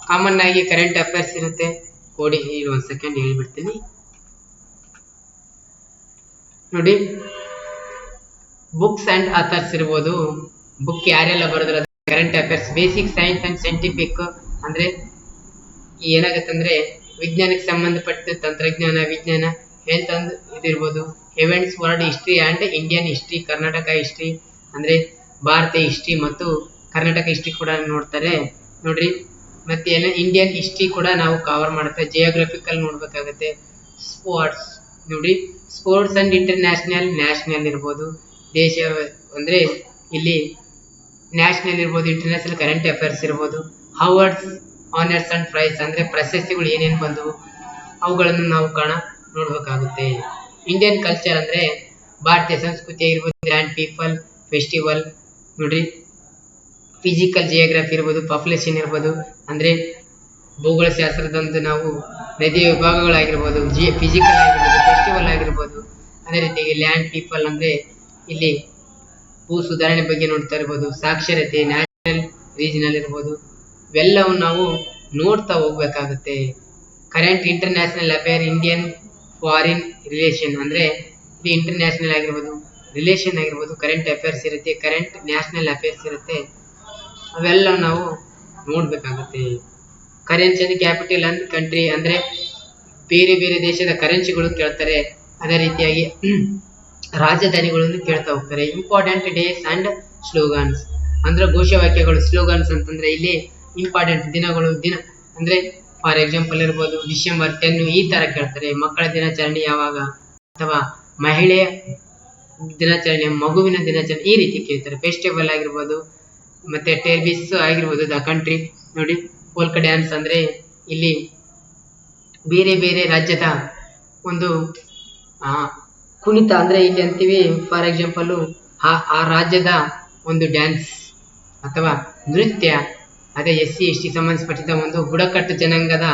ಕಾಮನ್ ಆಗಿ ಕರೆಂಟ್ ಅಫೇರ್ಸ್ ಇರುತ್ತೆ. ಕೋಡಿ ಇಲ್ಲಿ ಒಂದು ಸೆಕೆಂಡ್ ಹೇಳ್ಬಿಡ್ತೀನಿ. ನೋಡಿ ಬುಕ್ಸ್ ಆ್ಯಂಡ್ ಆಥರ್ಸ್ ಇರ್ಬೋದು. ಬುಕ್ ಯಾರೆಲ್ಲ ಬರೆದ್ರೆ current affairs basic science and scientific ಅಂದ್ರೆ ಏನಾಗತ್ತಂದ್ರೆ ವಿಜ್ಞಾನಕ್ಕೆ ಸಂಬಂಧಪಟ್ಟ ತಂತ್ರಜ್ಞಾನ, ವಿಜ್ಞಾನ health and ಇದಿರ್ಬೋದು. Events world history and Indian history Karnataka history ಅಂದ್ರೆ ಭಾರತೀಯ ಹಿಸ್ಟ್ರಿ ಮತ್ತು ಕರ್ನಾಟಕ ಹಿಸ್ಟ್ರಿ ಕೂಡ ನೋಡ್ತಾರೆ. ನೋಡ್ರಿ, ಮತ್ತೆ ಎಲ್ಲ ಇಂಡಿಯನ್ ಹಿಸ್ಟ್ರಿ ಕೂಡ ನಾವು ಕವರ್ ಮಾಡುತ್ತೆ. ಜಿಯೋಗ್ರಫಿಕಲ್ ನೋಡ್ಬೇಕಾಗತ್ತೆ. ಸ್ಪೋರ್ಟ್ಸ್ ನೋಡಿ ಸ್ಪೋರ್ಟ್ಸ್ ಅಂಡ್ ಇಂಟರ್ನ್ಯಾಷನಲ್ ನ್ಯಾಷನಲ್ ಇರ್ಬೋದು. ದೇಶ, ಅಂದ್ರೆ ಇಲ್ಲಿ ನ್ಯಾಷನಲ್ ಇರ್ಬೋದು ಇಂಟರ್ನ್ಯಾಷನಲ್ ಕರೆಂಟ್ ಅಫೇರ್ಸ್ ಇರ್ಬೋದು. ಅವಾರ್ಡ್ಸ್ ಆನರ್ಸ್ ಅಂಡ್ ಪ್ರೈಸ್ ಅಂದ್ರೆ ಪ್ರಶಸ್ತಿಗಳು ಏನೇನು ಬಂದವು, ಅವುಗಳನ್ನು ನಾವು ಕಾಣ, ನೋಡ್ಬೇಕಾಗುತ್ತೆ. ಇಂಡಿಯನ್ ಕಲ್ಚರ್ ಅಂದ್ರೆ ಭಾರತೀಯ ಸಂಸ್ಕೃತಿ ಆಗಿರ್ಬೋದು ಗ್ರ್ಯಾಂಡ್ ಪೀಪಲ್ ಫೆಸ್ಟಿವಲ್ ನೋಡ್ರಿ ಫಿಸಿಕಲ್ ಜಿಯೋಗ್ರಫಿ ಇರ್ಬೋದು ಪಾಪ್ಯುಲೇಷನ್ ಇರ್ಬೋದು, ಅಂದ್ರೆ ಭೂಗೋಳಶಾಸ್ತ್ರದಂದು ನಾವು ನದಿಯ ವಿಭಾಗಗಳಾಗಿರ್ಬೋದು, ಜಿ ಫಿಸಿಕಲ್ ಆಗಿರ್ಬೋದು ಫೆಸ್ಟಿವಲ್ ಆಗಿರ್ಬೋದು, ಅದೇ ರೀತಿಯಾಗಿ ಲ್ಯಾಂಡ್ ಪೀಪಲ್ ಅಂದ್ರೆ ಇಲ್ಲಿ ಭೂ ಸುಧಾರಣೆ ಬಗ್ಗೆ ನೋಡ್ತಾ ಇರ್ಬೋದು, ಸಾಕ್ಷರತೆ ನ್ಯಾಷನಲ್ ರೀಜನಲ್ ಇರ್ಬೋದು ಇವೆಲ್ಲವೂ ನಾವು ನೋಡ್ತಾ ಹೋಗ್ಬೇಕಾಗುತ್ತೆ. Current international affair Indian foreign relation ಅಂದ್ರೆ ಇದು ಇಂಟರ್ನ್ಯಾಷನಲ್ ಆಗಿರ್ಬೋದು ರಿಲೇಷನ್ ಆಗಿರ್ಬೋದು ಕರೆಂಟ್ ಅಫೇರ್ಸ್ ಇರುತ್ತೆ ಕರೆಂಟ್ ನ್ಯಾಷನಲ್ ಅಫೇರ್ಸ್ ಇರುತ್ತೆ. ಅವೆಲ್ಲ ನಾವು ನೋಡ್ಬೇಕಾಗುತ್ತೆ. ಕರೆನ್ಸಿ ಅಂದ್ರೆ ಕ್ಯಾಪಿಟಲ್ ಅಂಡ್ ಕಂಟ್ರಿ ಅಂದ್ರೆ ಬೇರೆ ಬೇರೆ ದೇಶದ ಕರೆನ್ಸಿಗಳು ಕೇಳ್ತಾರೆ. ಅದೇ ರೀತಿಯಾಗಿ ರಾಜಧಾನಿಗಳನ್ನು ಕೇಳ್ತಾ ಹೋಗ್ತಾರೆ. ಇಂಪಾರ್ಟೆಂಟ್ ಡೇಸ್ ಅಂಡ್ ಸ್ಲೋಗನ್ಸ್ ಅಂದ್ರೆ ಘೋಷವಾಕ್ಯಗಳು ಸ್ಲೋಗನ್ಸ್ ಅಂತಂದ್ರೆ ಇಲ್ಲಿ ಇಂಪಾರ್ಟೆಂಟ್ ದಿನಗಳು, ದಿನ ಅಂದ್ರೆ ಫಾರ್ ಎಕ್ಸಾಂಪಲ್ ಇರ್ಬೋದು, ಡಿಸೆಂಬರ್ ಟೆನ್ ಈ ತರ ಕೇಳ್ತಾರೆ. ಮಕ್ಕಳ ದಿನಾಚರಣೆ ಯಾವಾಗ? ಅಥವಾ ಮಹಿಳೆಯ ದಿನಾಚರಣೆ ಮಗುವಿನ ದಿನಾಚರಣೆ ಈ ರೀತಿ ಕೇಳ್ತಾರೆ. ಫೆಸ್ಟಿವಲ್ ಆಗಿರ್ಬೋದು ಮತ್ತೆ ಟೆರ್ಬಿಸ್ ಆಗಿರ್ಬೋದು ದ ಕಂಟ್ರಿ ನೋಡಿ ಪೋಲ್ಕ ಡ್ಯಾನ್ಸ್ ಅಂದ್ರೆ ಇಲ್ಲಿ ಬೇರೆ ಬೇರೆ ರಾಜ್ಯದ ಒಂದು ಆ, ಕುಣಿತ ಅಂದ್ರೆ ಇಲ್ಲಿ ಅಂತೀವಿ. ಫಾರ್ ಎಕ್ಸಾಂಪಲ್ ಆ ಆ ರಾಜ್ಯದ ಒಂದು ಡ್ಯಾನ್ಸ್ ಅಥವಾ ನೃತ್ಯ ಅದೇ ಎಸ್ ಸಿ ಎಸ್ ಟಿ ಸಂಬಂಧಪಟ್ಟಿದ್ದ ಒಂದು ಬುಡಕಟ್ಟು ಜನಾಂಗದ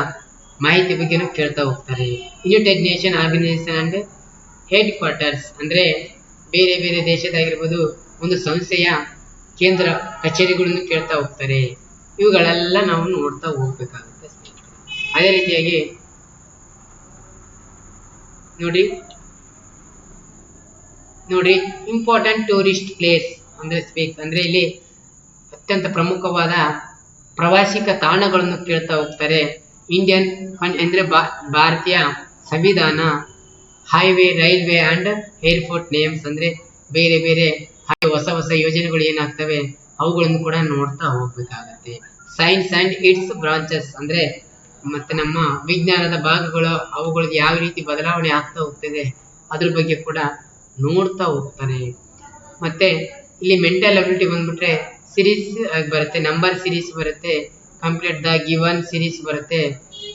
ಮಾಹಿತಿ ಬಗ್ಗೆನೂ ಕೇಳ್ತಾ ಹೋಗ್ತಾರೆ. United Nation organisation and headquarters ಅಂದ್ರೆ ಬೇರೆ ಬೇರೆ ದೇಶದಾಗಿರ್ಬೋದು ಒಂದು ಸಂಸ್ಥೆಯ ಕೇಂದ್ರ ಕಚೇರಿಗಳನ್ನು ಕೇಳ್ತಾ ಹೋಗ್ತಾರೆ. ಇವುಗಳೆಲ್ಲ ನಾವು ನೋಡ್ತಾ ಹೋಗ್ಬೇಕಾಗುತ್ತೆ ಅದೇ ರೀತಿಯಾಗಿ ನೋಡಿ ನೋಡಿ ಇಂಪಾರ್ಟೆಂಟ್ ಟೂರಿಸ್ಟ್ ಪ್ಲೇಸ್ ಅಂದ್ರೆ ಸ್ಪೇಸ್ ಅಂದ್ರೆ ಇಲ್ಲಿ ಅತ್ಯಂತ ಪ್ರಮುಖವಾದ ಪ್ರವಾಸಿಕ ತಾಣಗಳನ್ನು ಕೇಳ್ತಾ ಹೋಗ್ತಾರೆ. ಇಂಡಿಯನ್ ಅಂದ್ರೆ ಭಾರತೀಯ ಸಂವಿಧಾನ highway, railway and airport names ಅಂದ್ರೆ ಬೇರೆ ಬೇರೆ ಹೊಸ ಹೊಸ ಯೋಜನೆಗಳು ಏನಾಗ್ತವೆ ಅವುಗಳನ್ನು ಕೂಡ ನೋಡ್ತಾ ಹೋಗ್ಬೇಕಾಗತ್ತೆ. ಸೈನ್ಸ್ ಅಂಡ್ ಇಟ್ಸ್ ಬ್ರಾಂಚಸ್ ಅಂದ್ರೆ ಮತ್ತೆ ನಮ್ಮ ವಿಜ್ಞಾನದ ಭಾಗಗಳು ಅವುಗಳು ಯಾವ ರೀತಿ ಬದಲಾವಣೆ ಆಗ್ತಾ ಹೋಗ್ತಿದೆ ಅದ್ರ ಬಗ್ಗೆ ಕೂಡ ನೋಡ್ತಾ ಹೋಗ್ತಾರೆ ಮತ್ತೆ ಇಲ್ಲಿ ಮೆಂಟಲ್ ಅಬಿಲಿಟಿ ಬಂದ್ಬಿಟ್ರೆ ಸಿರೀಸ್ ಬರುತ್ತೆ ನಂಬರ್ ಸಿರೀಸ್ ಬರುತ್ತೆ ಕಂಪ್ಲೀಟ್ ದ ಗಿವನ್ ಸಿರೀಸ್ ಬರುತ್ತೆ.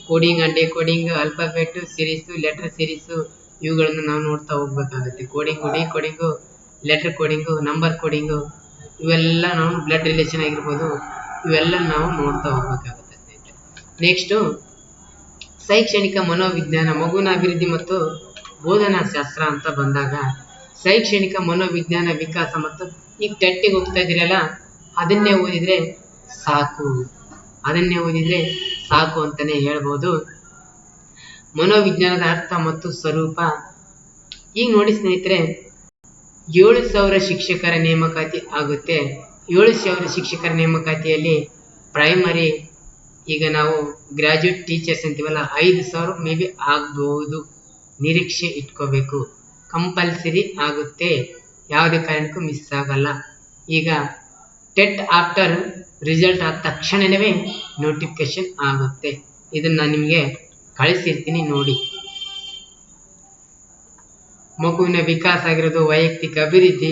Coding and decoding alphabet series letter series ಇವುಗಳನ್ನು ನಾವು ನೋಡ್ತಾ ಹೋಗ್ಬೇಕಾಗುತ್ತೆ. Coding decoding letter coding number coding ಇವೆಲ್ಲ ನಾವು ಬ್ಲಡ್ ರಿಲೇಷನ್ ಆಗಿರ್ಬೋದು, ಇವೆಲ್ಲ ನಾವು ನೋಡ್ತಾ ಹೋಗ್ಬೇಕಾಗುತ್ತೆ. ಸ್ನೇಹಿತರೆ ನೆಕ್ಸ್ಟು ಶೈಕ್ಷಣಿಕ ಮನೋವಿಜ್ಞಾನ ಮಗುವಿನ ಅಭಿವೃದ್ಧಿ ಮತ್ತು ಬೋಧನಾ ಶಾಸ್ತ್ರ ಅಂತ ಬಂದಾಗ, ಶೈಕ್ಷಣಿಕ ಮನೋವಿಜ್ಞಾನ ವಿಕಾಸ ಮತ್ತು ಈಗ ಟೆಟ್ಟಿಗೆ ಹೋಗ್ತಾ ಇದ್ದೀರಲ್ಲ ಅದನ್ನೇ ಓದಿದರೆ ಸಾಕು. ಅದನ್ನೇ ಓದಿದರೆ ಸಾಕು ಅಂತಲೇ ಹೇಳ್ಬೋದು. ಮನೋವಿಜ್ಞಾನದ ಅರ್ಥ ಮತ್ತು ಸ್ವರೂಪ. ಈಗ ನೋಡಿ ಸ್ನೇಹಿತರೆ, ಏಳು ಸಾವಿರ ಶಿಕ್ಷಕರ ನೇಮಕಾತಿ ಆಗುತ್ತೆ. ಏಳು ಸಾವಿರ ಶಿಕ್ಷಕರ ನೇಮಕಾತಿಯಲ್ಲಿ ಪ್ರೈಮರಿ ಈಗ ನಾವು ಗ್ರ್ಯಾಜುಯೇಟ್ ಟೀಚರ್ಸ್ ಅಂತೀವಲ್ಲ, ಐದು ಸಾವಿರ ಮೇ ಬಿ ಆಗ್ಬೋದು. ನಿರೀಕ್ಷೆ ಇಟ್ಕೋಬೇಕು. ಕಂಪಲ್ಸರಿ ಆಗುತ್ತೆ. ಯಾವುದೇ ಕಾರಣಕ್ಕೂ ಮಿಸ್ ಆಗಲ್ಲ. ಈಗ ಟೆಟ್ ಆಫ್ಟರ್ ರಿಸಲ್ಟ್ ಆದ ತಕ್ಷಣವೇ ನೋಟಿಫಿಕೇಶನ್ ಆಗುತ್ತೆ. ಇದನ್ನು ನಿಮಗೆ ಕಳಿಸಿರ್ತೀನಿ ನೋಡಿ. ಮಗುವಿನ ವಿಕಾಸ ಆಗಿರೋದು ವೈಯಕ್ತಿಕ ಅಭಿವೃದ್ಧಿ,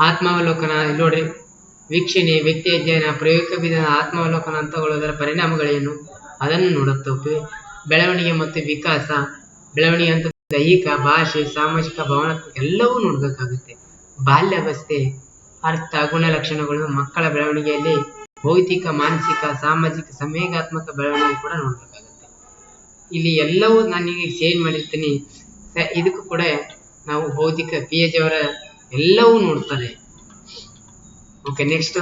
ಆತ್ಮಾವಲೋಕನ. ಇಲ್ಲಿ ನೋಡ್ರಿ, ವೀಕ್ಷಣೆ, ವ್ಯಕ್ತಿ ಅಧ್ಯಯನ, ಪ್ರಯೋಗ ವಿಧಾನ, ಆತ್ಮಾವಲೋಕನ ಹಂತಗೊಳ್ಳುವುದರ ಪರಿಣಾಮಗಳೇನು? ಅದನ್ನು ನೋಡುತ್ತಾ ಬೆಳವಣಿಗೆ ಮತ್ತು ವಿಕಾಸ. ಬೆಳವಣಿಗೆ ಅಂತ ದೈಹಿಕ, ಭಾಷೆ, ಸಾಮಾಜಿಕ, ಭಾವನಾತ್ಮಕ ಎಲ್ಲವೂ ನೋಡ್ಬೇಕಾಗುತ್ತೆ. ಬಾಲ್ಯಾವಸ್ಥೆ, ಅರ್ಥ, ಗುಣಲಕ್ಷಣಗಳು, ಮಕ್ಕಳ ಬೆಳವಣಿಗೆಯಲ್ಲಿ ಭೌತಿಕ, ಮಾನಸಿಕ, ಸಾಮಾಜಿಕ, ಸಂವೇಗಾತ್ಮಕ ಬೆಳವಣಿಗೆ ಕೂಡ ನೋಡ್ಬೇಕಾಗುತ್ತೆ. ಇಲ್ಲಿ ಎಲ್ಲವೂ ನಾನೀಗ ಚೇಂಜ್ ಮಾಡಿರ್ತೀನಿ. ಇದಕ್ಕೂ ಕೂಡ ನಾವು ಭೌತಿಕ ಪಿ ಎಚ್ ಅವರ ಎಲ್ಲವೂ ನೋಡ್ತಾರೆ. ಓಕೆ ನೆಕ್ಸ್ಟ್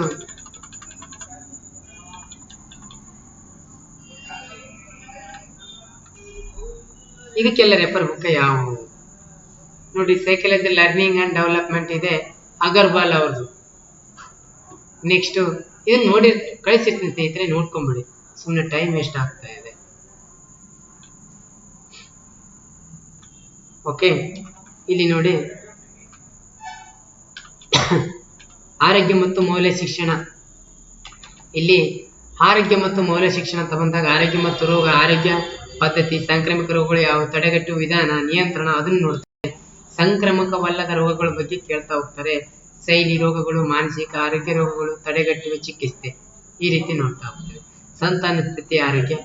ಇದಕ್ಕೆಲ್ಲ ರೆಫರ್ ಬುಕ್ ಯಾವುವು ನೋಡಿ ಸೈಕಾಲಜಿ ಲರ್ನಿಂಗ್ ಅಂಡ್ ಡೆವಲಪ್ಮೆಂಟ್ ಇದೆ. ಅಗರ್ವಾಲ್ ಅವ್ರದ್ದು ನೆಕ್ಸ್ಟ್ ಇದನ್ನ ನೋಡಿ ಕಳಿಸಿರ್ತೀನಿ ಸ್ನೇಹಿತರೆ, ನೋಡ್ಕೊಂಬಿಡಿ. ಸುಮ್ಮನೆ ಟೈಮ್ ವೇಸ್ಟ್ ಆಗ್ತಾ ಇದೆ. ಓಕೆ ಇಲ್ಲಿ ನೋಡಿ. ಆರೋಗ್ಯ ಮತ್ತು ಮೌಲ್ಯ ಶಿಕ್ಷಣ. ಇಲ್ಲಿ ಆರೋಗ್ಯ ಮತ್ತು ಮೌಲ್ಯ ಶಿಕ್ಷಣ ಅಂತ ಬಂದಾಗ ಆರೋಗ್ಯ ಮತ್ತು ರೋಗ, ಆರೋಗ್ಯ ಪದ್ಧತಿ, ಸಾಂಕ್ರಾಮಿಕ ರೋಗಗಳು ಯಾವ ತಡೆಗಟ್ಟುವ ವಿಧಾನ, ನಿಯಂತ್ರಣ ಅದನ್ನು ನೋಡ್ತಾರೆ. ಸಂಕ್ರಾಮಕವಲ್ಲದ ರೋಗಗಳ ಬಗ್ಗೆ ಕೇಳ್ತಾ ಹೋಗ್ತಾರೆ. ಶೈಲಿ ರೋಗಗಳು, ಮಾನಸಿಕ ಆರೋಗ್ಯ ರೋಗಗಳು, ತಡೆಗಟ್ಟುವ ಚಿಕಿತ್ಸೆ ಈ ರೀತಿ ನೋಡ್ತಾ ಹೋಗ್ತಾರೆ ಸಂತಾನೋತ್ಪತ್ತಿ, ಆರೋಗ್ಯ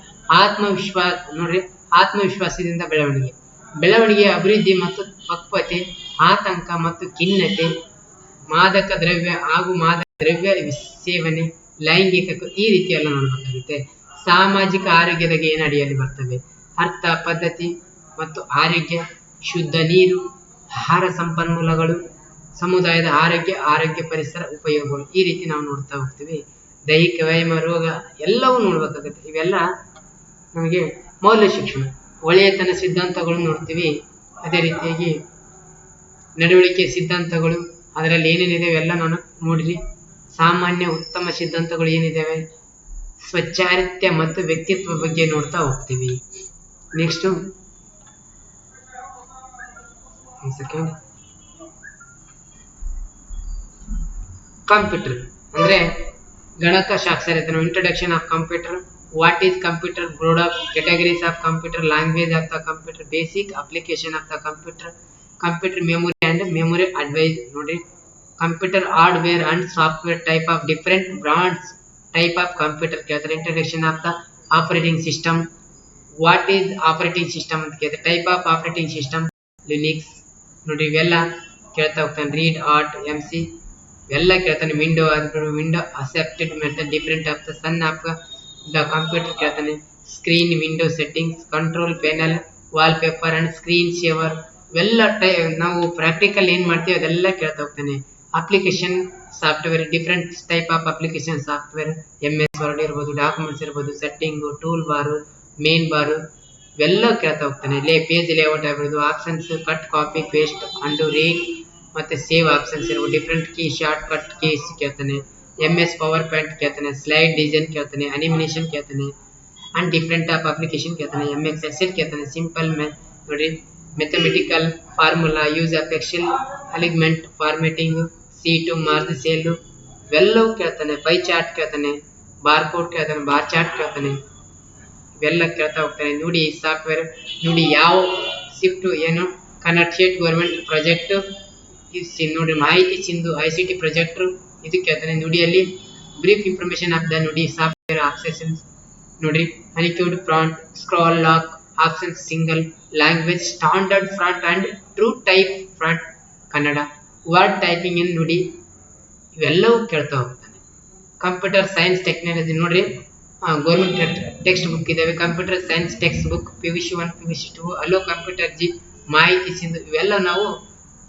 ಆತ್ಮವಿಶ್ವಾಸ ನೋಡ್ರಿ, ಆತ್ಮವಿಶ್ವಾಸದಿಂದ ಬೆಳವಣಿಗೆ. ಬೆಳವಣಿಗೆ, ಅಭಿವೃದ್ಧಿ ಮತ್ತು ಪಕ್ವತೆ, ಆತಂಕ ಮತ್ತು ಖಿನ್ನತೆ, ಮಾದಕ ದ್ರವ್ಯ ಹಾಗೂ ಮಾದಕ ದ್ರವ್ಯ ಸೇವನೆ, ಲೈಂಗಿಕ ಈ ರೀತಿಯೆಲ್ಲ ನೋಡ್ಬೇಕಾಗುತ್ತೆ. ಸಾಮಾಜಿಕ ಆರೋಗ್ಯದ ಏನು ಅಡಿಯಲ್ಲಿ ಬರ್ತವೆ? ಅರ್ಥ, ಪದ್ಧತಿ ಮತ್ತು ಆರೋಗ್ಯ, ಶುದ್ಧ ನೀರು, ಆಹಾರ ಸಂಪನ್ಮೂಲಗಳು, ಸಮುದಾಯದ ಆರೋಗ್ಯ ಆರೋಗ್ಯ ಪರಿಸರ ಉಪಯೋಗಗಳು, ಈ ರೀತಿ ನಾವು ನೋಡ್ತಾ ಹೋಗ್ತೀವಿ. ದೈಹಿಕ ವ್ಯಾಯಾಮ, ರೋಗ ಎಲ್ಲವೂ ನೋಡ್ಬೇಕಾಗುತ್ತೆ. ಇವೆಲ್ಲ ನಮಗೆ ಮೌಲ್ಯ ಶಿಕ್ಷಣ. ಒಳ್ಳೆಯತನ ಸಿದ್ಧಾಂತಗಳು ನೋಡ್ತೀವಿ. ಅದೇ ರೀತಿಯಾಗಿ ನಡವಳಿಕೆ ಸಿದ್ಧಾಂತಗಳು, ಅದರಲ್ಲಿ ಏನೇನಿದೆ ಎಲ್ಲ ನಾನು ನೋಡಿರಿ. ಸಾಮಾನ್ಯ ಉತ್ತಮ ಸಿದ್ಧಾಂತಗಳು ಏನಿದ್ದಾವೆ ಸ್ವಚ್ಛಾರಿತ್ಯ ಮತ್ತು ವ್ಯಕ್ತಿತ್ವ ಬಗ್ಗೆ ನೋಡ್ತಾ ಹೋಗ್ತೀವಿ. ನೆಕ್ಸ್ಟು ಕಂಪ್ಯೂಟರ್ ಅಂದ್ರೆ ಗಣಕ ಶಾಸ್ತ್ರ introduction of computer what is computer broad of categories of computer language of the computer basic application of the computer computer memory and memory advice ನೋಡಿ. Computer hardware and software type of different brands type of computer ಕೇಳ್ತಾರೆ introduction of the operating system what is operating system ಅಂತ ಕೇಳ್ತಾರೆ type of operating system Linux ನೋಡಿ, ಇವೆಲ್ಲ ಕೇಳ್ತಾ ಹೋಗ್ತಾನೆ. Read art M C ಎಲ್ಲ ಕೇಳ್ತಾನೆ. Window window accepted method different of the sun of the computer ಕೇಳ್ತಾನೆ screen window settings control panel wallpaper and screen saver ಇವೆಲ್ಲ ಟೈ ನಾವು ಪ್ರಾಕ್ಟಿಕಲ್ ಏನು ಮಾಡ್ತೀವಿ ಅದೆಲ್ಲ ಕೇಳ್ತಾ ಹೋಗ್ತಾನೆ. Application software different type of application software M S word ಇರ್ಬೋದು ಡಾಕ್ಯುಮೆಂಟ್ಸ್ ಇರ್ಬೋದು setting tool bar main bar ಇವೆಲ್ಲ ಕೇಳ್ತಾ ಹೋಗ್ತಾನೆ. ಲೇ ಪೇಜ್ ಲೇಔಟ್ ಆಗಿರ್ಬೋದು options cut copy paste and read ಮತ್ತು ಸೇವ್ ಆಪ್ಷನ್ಸ್ ಇರ್ಬೋದು different key shortcut keys ಕೇಳ್ತಾನೆ. M S power point ಕೇಳ್ತಾನೆ ಸ್ಲೈಡ್ ಡಿಸೈನ್ ಕೇಳ್ತಾನೆ ಅನಿಮಿನೇಷನ್ ಕೇಳ್ತಾನೆ ಅಂಡ್ ಡಿಫ್ರೆಂಟ್ ಆಫ್ ಅಪ್ಲಿಕೇಶನ್ ಕೇಳ್ತಾನೆ ಎಂ ಎಸ್ ಎಕ್ಸೆಲ್ ಕೇಳ್ತಾನೆ ಸಿಂಪಲ್ ಮೆ ನೋಡಿ mathematical formula use of Excel alignment formatting sheet merge cell ಇವೆಲ್ಲವೂ ಕೇಳ್ತಾನೆ ಪೈ ಚಾರ್ಟ್ ಕೇಳ್ತಾನೆ ಬಾರ್ ಕೋಡ್ ಕೇಳ್ತಾನೆ ಬಾರ್ ಚಾರ್ಟ್ ಕೇಳ್ತಾನೆ, ಇವೆಲ್ಲ ಕೇಳ್ತಾ ಹೋಗ್ತಾನೆ. ನೋಡಿ ಸಾಫ್ಟ್ವೇರ್ ನೋಡಿ, ಯಾವ ಶಿಫ್ಟ್ ಏನು ಕನ್ನಡ ಸ್ಟೇಟ್ ಗೌರ್ಮೆಂಟ್ ಪ್ರಾಜೆಕ್ಟ್ ನೋಡಿ, Mahiti Sindhu I C T project ಇದು ಕೇಳ್ತಾನೆ ನುಡಿಯಲ್ಲಿ brief information of the Nudi software options ನೋಡ್ರಿ Unicode font scroll lock option single language standard font and true type font Kannada word typing in Nudi, ಇವೆಲ್ಲವೂ ಕೇಳ್ತಾ ಹೋಗ್ತಾನೆ. Computer science technology ನೋಡ್ರಿ government text book ಇದಾವೆ. Computer science text book P V C one P V C two hello computer G Mahiti Sindhu ಇವೆಲ್ಲ ನಾವು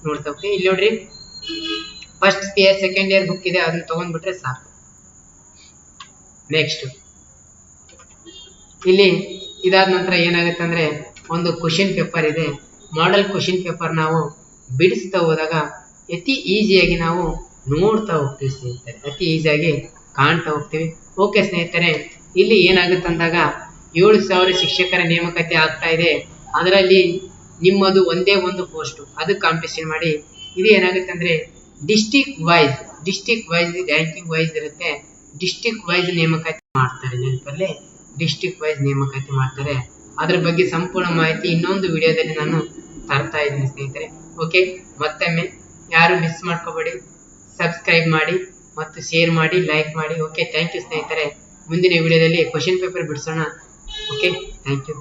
ನೋಡ್ತಾ ಹೋಗ್ತೀವಿ. ಇಲ್ಲಿ ನೋಡ್ರಿ first year second year book ಇದೆ, ಅದನ್ನ ತಗೊಂಡ್ಬಿಟ್ರೆ ಸಾಕು. ನೆಕ್ಸ್ಟ್ ಇಲ್ಲಿ ಇದಾದ ನಂತರ ಏನಾಗುತ್ತೆ ಅಂದ್ರೆ, ಒಂದು ಕ್ವಶನ್ ಪೇಪರ್ ಇದೆ. ಮಾಡೆಲ್ ಕ್ವಶನ್ ಪೇಪರ್ ನಾವು ಬಿಡಿಸ್ತಾ ಹೋದಾಗ ಅತಿ ಈಸಿಯಾಗಿ ನಾವು ನೋಡ್ತಾ ಹೋಗ್ತೀವಿ ಸ್ನೇಹಿತರೆ. ಅತಿ ಈಸಿಯಾಗಿ ಕಾಣ್ತಾ ಹೋಗ್ತೀವಿ. ಓಕೆ ಸ್ನೇಹಿತರೆ, ಇಲ್ಲಿ ಏನಾಗುತ್ತೆ ಅಂದಾಗ, ಏಳು ಸಾವಿರ ಶಿಕ್ಷಕರ ನೇಮಕಾತಿ ಆಗ್ತಾ ಇದೆ. ಅದರಲ್ಲಿ ನಿಮ್ಮದು ಒಂದೇ ಒಂದು ಪೋಸ್ಟು ಅದು ಕಾಂಪಿಟೇಷನ್ ಮಾಡಿ. ಇದು ಏನಾಗುತ್ತೆ ಅಂದ್ರೆ district wise district wise ranking wise ಇರುತ್ತೆ. ಡಿಸ್ಟಿಕ್ ವೈಸ್ ನೇಮಕಾತಿ ಮಾಡ್ತಾರೆ ನೆನಪಲ್ಲಿ. ಡಿಸ್ಟಿಕ್ ವೈಸ್ ನೇಮಕಾತಿ ಮಾಡ್ತಾರೆ. ಅದ್ರ ಬಗ್ಗೆ ಸಂಪೂರ್ಣ ಮಾಹಿತಿ ಇನ್ನೊಂದು ವಿಡಿಯೋದಲ್ಲಿ ನಾನು ತರ್ತಾ ಇದ್ದೀನಿ ಸ್ನೇಹಿತರೆ. ಓಕೆ ಮತ್ತೊಮ್ಮೆ ಯಾರು ಮಿಸ್ ಮಾಡ್ಕೋಬೇಡಿ ಸಬ್ಸ್ಕ್ರೈಬ್ ಮಾಡಿ ಮತ್ತು ಶೇರ್ ಮಾಡಿ ಲೈಕ್ ಮಾಡಿ. ಓಕೆ ಥ್ಯಾಂಕ್ ಯು ಸ್ನೇಹಿತರೆ. ಮುಂದಿನ ವಿಡಿಯೋದಲ್ಲಿ question paper ಬಿಡಿಸೋಣ. Okay thank you